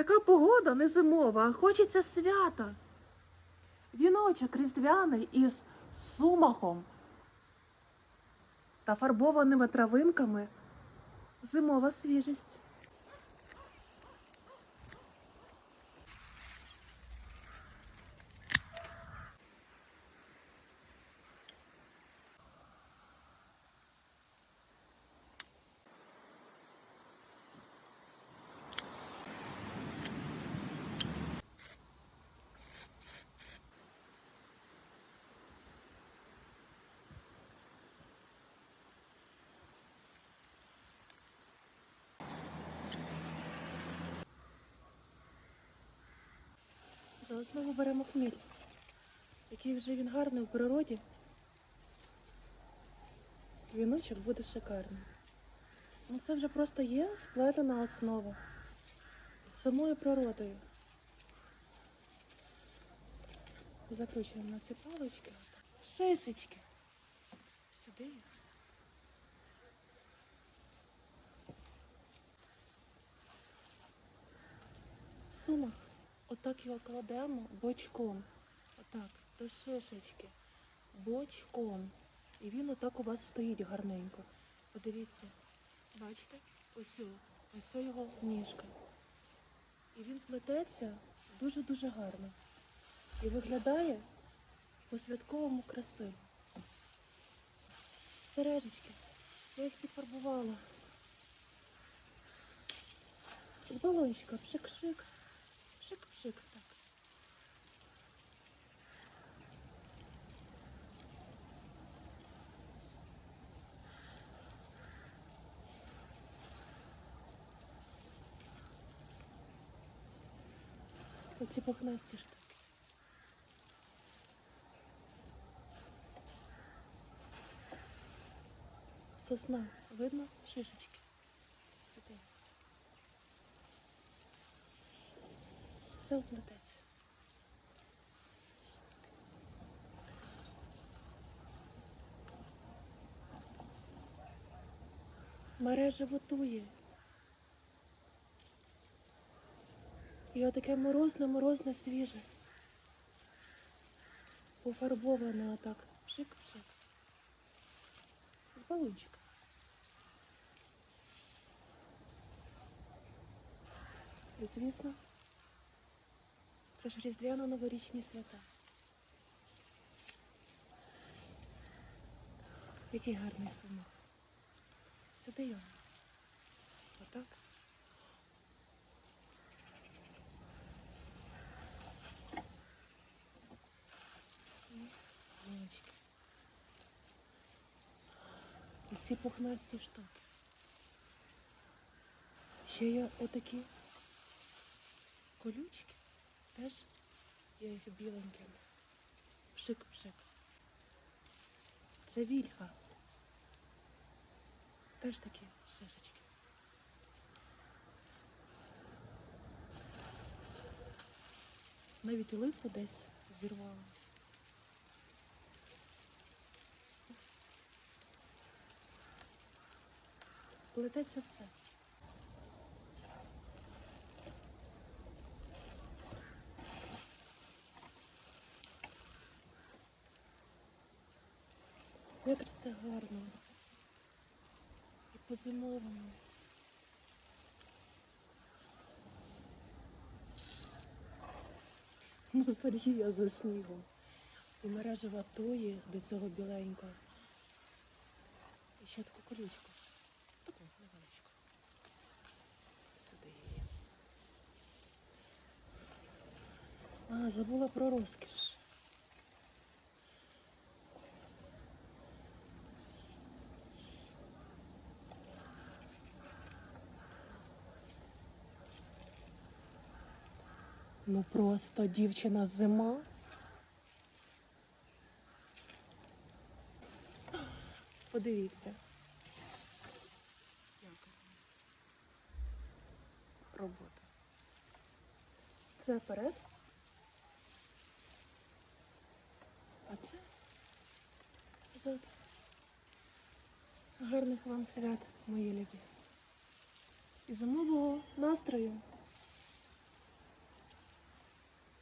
Така погода не зимова, а хочеться свята. Віночок різдвяний із сумахом та фарбованими травинками. Зимова свіжість. За основу беремо хміль, який вже він гарний у природі. Віночок буде шикарний. Ну це вже просто є сплетена основа самою природою. Закручуємо на ці палички. Шишечки. Сюди. Сумах. Отак його кладемо бочком. Отак, до шишечки. Бочком. І він отак у вас стоїть гарненько. Подивіться. Бачите? Ось, ось його ніжка. І він плететься дуже-дуже гарно. І виглядає по-святковому красиво. Сережечки. Я їх підфарбувала. З балончика пшик-пшик. Пшик-пшик так. Оці пухнасті штуки. Сосна. Видно шишечки? Все вплететься. Мережа готує. І отаке морозне, морозне, свіже. Пофарбоване отак. Пшик-пшик. З балончика. І звісно, це ж різдвяно-новорічні свята. Який гарний сумок. Сюди його. Отак. І віночки. І ці пухнасті штуки. Ще є отакі колючки. Теж я їх біленькими. Пшик-пшик. Це вільха. Теж такі шишечки. Навіть липу десь зірвала. Плететься все. Як це гарно. І по-зимовому. Ностальгія за снігом. І мережа ватує до цього біленького. І ще таку колючку. Таку невеличку. Сюди її. А, забула про розкіш. Ну просто дівчина зима. Подивіться. Робота. Це вперед. А це зад. Гарних вам свят, мої любі. І зимового настрою.